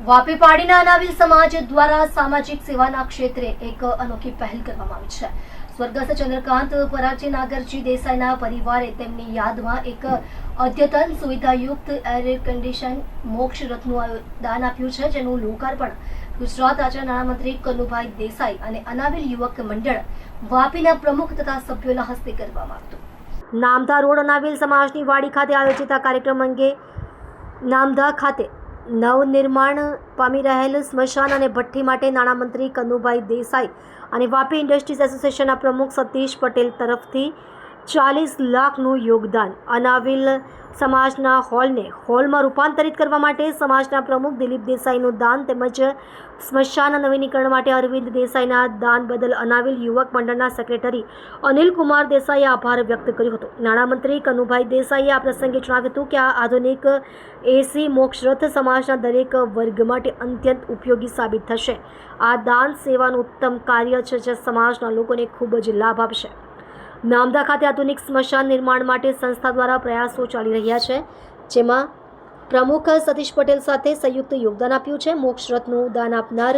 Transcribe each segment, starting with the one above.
વાપી પાડીના અનાવિલ સમાજ દ્વારા સામાજિક સેવાના ક્ષેત્રે એક અનોખી પહેલ કરવામાં આવી છે. સ્વર્ગસ્થ ચંદ્રકાંત પરાગજી નાગરજી દેસાઈના પરિવારે તેમની યાદમાં એક અદ્યતન સુવિધાયુક્ત એર કન્ડિશન મોક્ષ રથનું દાન આપ્યું છે, જેનું લોકાર્પણ ગુજરાત રાજ્ય નાણામંત્રી કનુભાઈ દેસાઈ અને અનાવિલ યુવક મંડળ વાપીના પ્રમુખ તથા સભ્યોના હસ્તે કરવામાં આવ્યું નામધા રોડ અનાવિલ સમાજની વાડી ખાતે આયોજિત આ કાર્યક્રમ અંગે નામધા ખાતે નવનિર્માણ પામી રહેલ સ્મશાન અને ભઠ્ઠી માટે નાણામંત્રી કનુભાઈ દેસાઈ અને વાપી ઇન્ડસ્ટ્રીઝ એસોસિએશનના પ્રમુખ સતીશ પટેલ તરફથી ચાલીસ લાખનું યોગદાન. અનાવિલ સમાજના હોલને હોલમાં રૂપાંતરિત કરવા માટે સમાજના પ્રમુખ દિલીપ દેસાઈનું દાન તેમજ સ્મશાન નવીનીકરણ માટે અરવિંદ દેસાઈના દાન બદલ અનાવિલ યુવક મંડળના સેક્રેટરી અનિલ કુમાર દેસાઈએ આભાર વ્યક્ત કર્યો હતો. નાણામંત્રી કનુભાઈ દેસાઈએ આ પ્રસંગે જણાવ્યું હતું કે આ આધુનિક એસી મોક્ષરથ સમાજના દરેક વર્ગ માટે અત્યંત ઉપયોગી સાબિત થશે. આ દાન સેવાનું ઉત્તમ કાર્ય છે જે સમાજના લોકોને ખૂબ જ લાભ આપશે. નામદા ખાતે આધુનિક સ્મશાન નિર્માણ માટે સંસ્થા દ્વારા પ્રયાસો ચાલી રહ્યા છે, જેમાં પ્રમુખ સતીશ પટેલ સાથે સંયુક્ત યોગદાન આપ્યું છે. મોક્ષ રથનું દાન આપનાર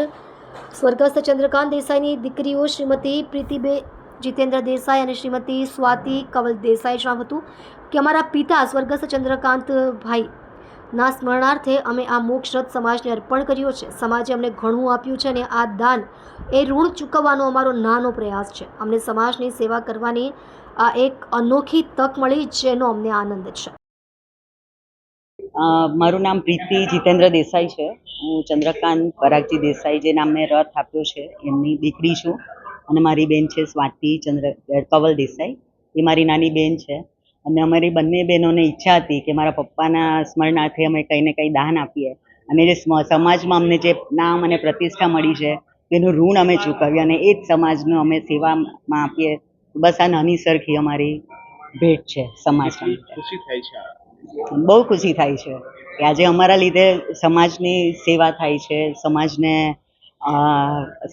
સ્વર્ગસ્થ ચંદ્રકાંત દેસાઈની દીકરીઓ શ્રીમતી પ્રીતિબે જીતેન્દ્ર દેસાઈ અને શ્રીમતી સ્વાતિ કવલ દેસાઈ જણાવ્યું હતું. કે અમારા પિતા સ્વર્ગસ્થ ચંદ્રકાંત ભાઈ ના સ્મરણાર્થે અમે આ મોક્ષરથ સમાજને અર્પણ કર્યો છે. સમાજે અમને ઘણું આપ્યું છે અને આ દાન એ ઋણ ચૂકવવાનો અમારો નાનો પ્રયાસ છે. અમને સમાજની સેવા કરવાની આ એક અનોખી તક મળી જેનો અમને આનંદ છે. મારું નામ પ્રીતિ જીતેન્દ્ર દેસાઈ છે. હું ચંદ્રકાંત પરાગજી દેસાઈ જે નામને રથ આપ્યો છે, એમની દીકરી છું. અને મારી બેન છે સ્વાતિ ચંદ્ર કવલ દેસાઈ. એ મારી નાની બેન છે. અને અમારી બંને બહેનોને ઈચ્છા હતી કે મારા પપ્પાના સ્મરણાર્થે અમે કંઈ ને કંઈ દાન આપીએ. અને જે સ્મ- સમાજમાં અમને જે નામ અને પ્રતિષ્ઠા મળી છે તેનું ઋણ અમે ચૂકવીએ અને એ જ સમાજનું અમે સેવામાં આપીએ. બસ આ નાની સરખી અમારી ભેટ છે સમાજમાં ખુશી થાય છે બહુ ખુશી થાય છે કે આજે અમારા લીધે સમાજની સેવા થાય છે સમાજને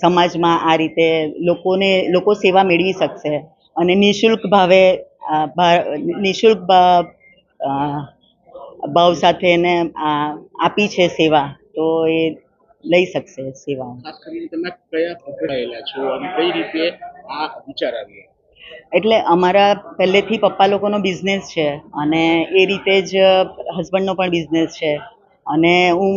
સમાજમાં આ રીતે લોકોને લોકો સેવા મેળવી શકશે. અને નિઃશુલ્ક ભાવે નિઃશુલ્ક ભાવ સાથે એને આ આપી છે સેવા તો એ લઈ શકશે સેવા. ખાસ કરીને તમે કયા પકડાયેલા છો અને કઈ રીતે આ વિચાર આવ્યો? એટલે અમારા પહેલેથી પપ્પા લોકોનો બિઝનેસ છે અને એ રીતે જ હસબન્ડનો પણ બિઝનેસ છે. અને હું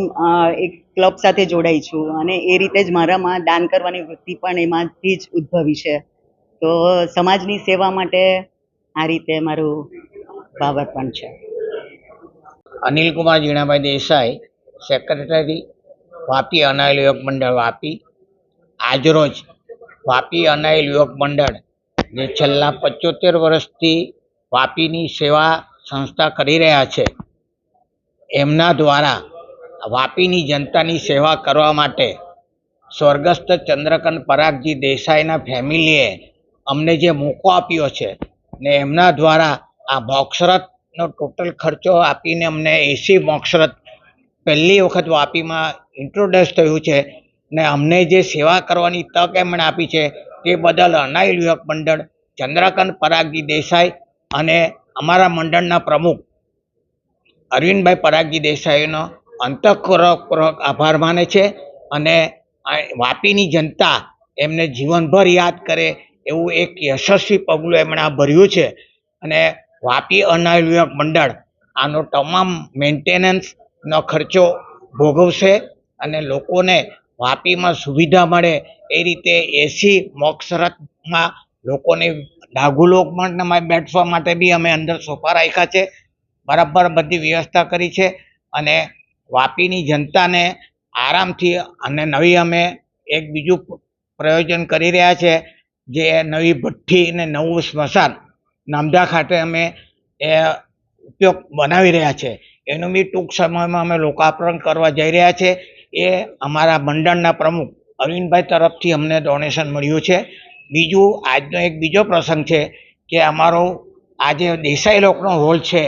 એક ક્લબ સાથે જોડાઈ છું અને એ રીતે જ મારામાં દાન કરવાની વૃત્તિ પણ એમાંથી જ ઉદ્ભવી છે. તો સમાજની સેવા માટે આ રીતે મારું ભાવર પણ છે. અનિલ કુમાર જીણાભાઈ દેસાઈ સેક્રેટરી વાપી અનાયલ યુવક મંડળ, વાપી. આજરોજ વાપી અનાયલ યુવક મંડળ, જે છેલ્લા પંચોતેર વર્ષથી વાપીની સેવા સંસ્થા કરી રહ્યા છે, એમના દ્વારા વાપીની જનતાની સેવા કરવા માટે સ્વર્ગસ્થ ચંદ્રકાંત પરાગજી દેસાઈના ફેમિલીએ અમને જે મોકો આપ્યો છે ને એમના દ્વારા આ મોક્ષરથનો ટોટલ ખર્ચો આપીને અમને એસી મોક્ષરથ પહેલી વખત વાપીમાં ઇન્ટ્રોડ્યુસ થયું છે ને અમને જે સેવા કરવાની તક એમણે આપી છે તે બદલ અનાયલ યુવક મંડળ, ચંદ્રકાંત પરાગજી દેસાઈ અને અમારા મંડળના પ્રમુખ અરવિંદભાઈ પરાગજી દેસાઈનો અંતઃપૂર્વક આભાર માને છે અને વાપીની જનતા એમને જીવનભર યાદ કરે એવું એક યશસ્વી પગલું એમણે આ ભર્યું છે. અને વાપી અનાજ મંડળ આનો તમામ મેન્ટેનન્સનો ખર્ચો ભોગવશે અને લોકોને વાપીમાં સુવિધા મળે એ રીતે એસી મોક્ષરથમાં લોકોને ડાઘુલોકમાં બેઠવા માટે બી અમે અંદર સોફા રાખ્યા છે. બરાબર બધી વ્યવસ્થા કરી છે અને વાપીની જનતાને આરામથી અને નવી અમે એક બીજું પ્રયોજન કરી રહ્યા છે. જે નવી ભઠ્ઠી અને નવું સ્મશાન નામદા ખાતે અમે એ ઉપયોગ બનાવી રહ્યા છે. એનું બી ટૂંક સમયમાં અમે લોકાર્પણ કરવા જઈ રહ્યા છે. એ અમારા મંડળના પ્રમુખ અરવિંદભાઈ તરફથી અમને ડોનેશન મળ્યું છે. બીજું, આજનો એક બીજો પ્રસંગ છે કે અમારો આજે દેસાઈ લોકનો હોલ છે,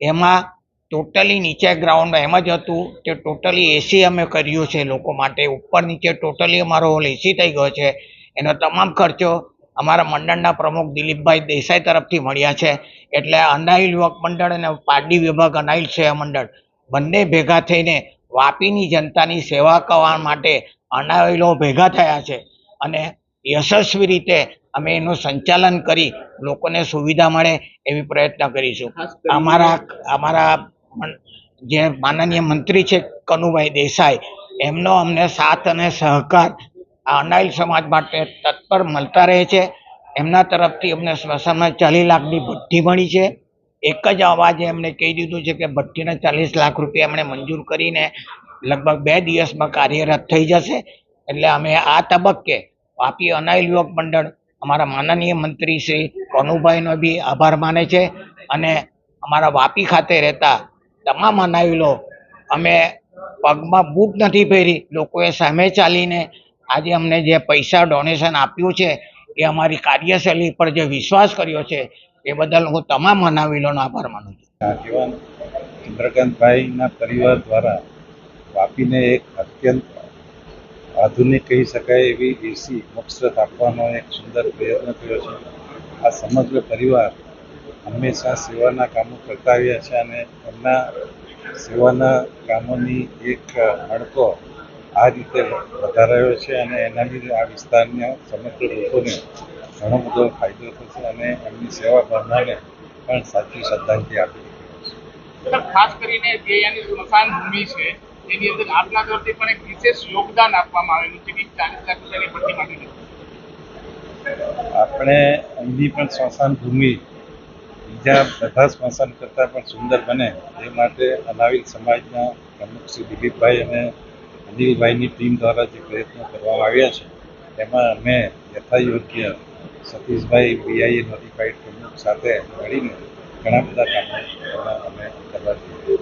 એમાં ટોટલી નીચે ગ્રાઉન્ડ એમ જ હતું તે ટોટલી એસી અમે કર્યું છે લોકો માટે. ઉપર નીચે ટોટલી અમારો હોલ એસી થઈ ગયો છે. એનો તમામ ખર્ચો અમારા મંડળના પ્રમુખ દિલીપભાઈ દેસાઈ તરફથી મળ્યા છે. એટલે અનાઇલ યુવક મંડળ અને પારડી વિભાગ અનાઇલ સેવા મંડળ. બંને ભેગા થઈને વાપીની જનતાની સેવા કરવા માટે અનાવેલો ભેગા થયા છે અને યશસ્વી રીતે અમે એનું સંચાલન કરી લોકોને સુવિધા મળે એવી પ્રયત્ન કરીશું. અમારા અમારા જે માનનીય મંત્રી છે કનુભાઈ દેસાઈ એમનો અમને સાથ અને સહકાર આ અનાઇલ સમાજ માટે તત્પર મળતા રહે છે. એમના તરફથી અમને સ્મશાનમાં ચાલીસ લાખની ભઠ્ઠી મળી છે. એક જ અવાજે એમને કહી દીધું છે કે ભઠ્ઠીના ચાલીસ લાખ રૂપિયા એમણે મંજૂર કરીને લગભગ બે દિવસમાં કાર્યરત થઈ જશે. એટલે અમે આ તબક્કે વાપી અનાઇલ યુવક મંડળ અમારા માનનીય મંત્રી શ્રી કનુભાઈનો બી આભાર માને છે અને અમારા વાપી ખાતે રહેતા તમામ અનાવિલો અમે પગમાં બૂટ નથી પહેરી. લોકોએ સામે ચાલીને આજે અમને જે પૈસા ડોનેશન આપ્યું છે, એ અમારી કાર્યશૈલી પર જે વિશ્વાસ કર્યો છે, એ બદલ હું તમામ અનાવિલોનો આભાર માનું છું. આગેવાન ચંદ્રકાંતભાઈના પરિવાર દ્વારા વાપીને એક અત્યંત આધુનિક કહી શકાય એવી એસી મકસદ આપવાનો એક સુંદર પ્રયત્ન કર્યો છે. આ સમગ્ર પરિવાર હંમેશા સેવાના કામો કરતા આવ્યા છે અને એમના સેવાના કામોની એક હડકો આ રીતે વધારાયો છે અને એના લીધે આ વિસ્તારના સમગ્ર લોકોને ઘણો બધો ફાયદો થશે અને એમની સેવા ભાવનાને પણ સાચી શ્રદ્ધાંજલિ આપી ખાસ કરીને જે અહીંયાની સ્મશાન ભૂમિ છે એની અંદર આપના તરફથી પણ એક વિશેષ યોગદાન આપવામાં આવેલું છે કે ચાલીસ લાખ રૂપિયાની ભરતી માંગી આપણે અહીંની પણ સ્મશાન ભૂમિ બીજા બધા સ્મશાન કરતાં પણ સુંદર બને એ માટે અનાવિલ સમાજના પ્રમુખ શ્રી દિલીપભાઈ અને અનિલભાઈની ટીમ દ્વારા જે પ્રયત્નો કરવામાં આવ્યા છે એમાં અમે યથાયોગ્ય સતીશભાઈ બીઆઈએ નોટિફાઈડ પ્રમુખ સાથે મળીને ઘણા બધા કામો અમે કરવા જઈએ.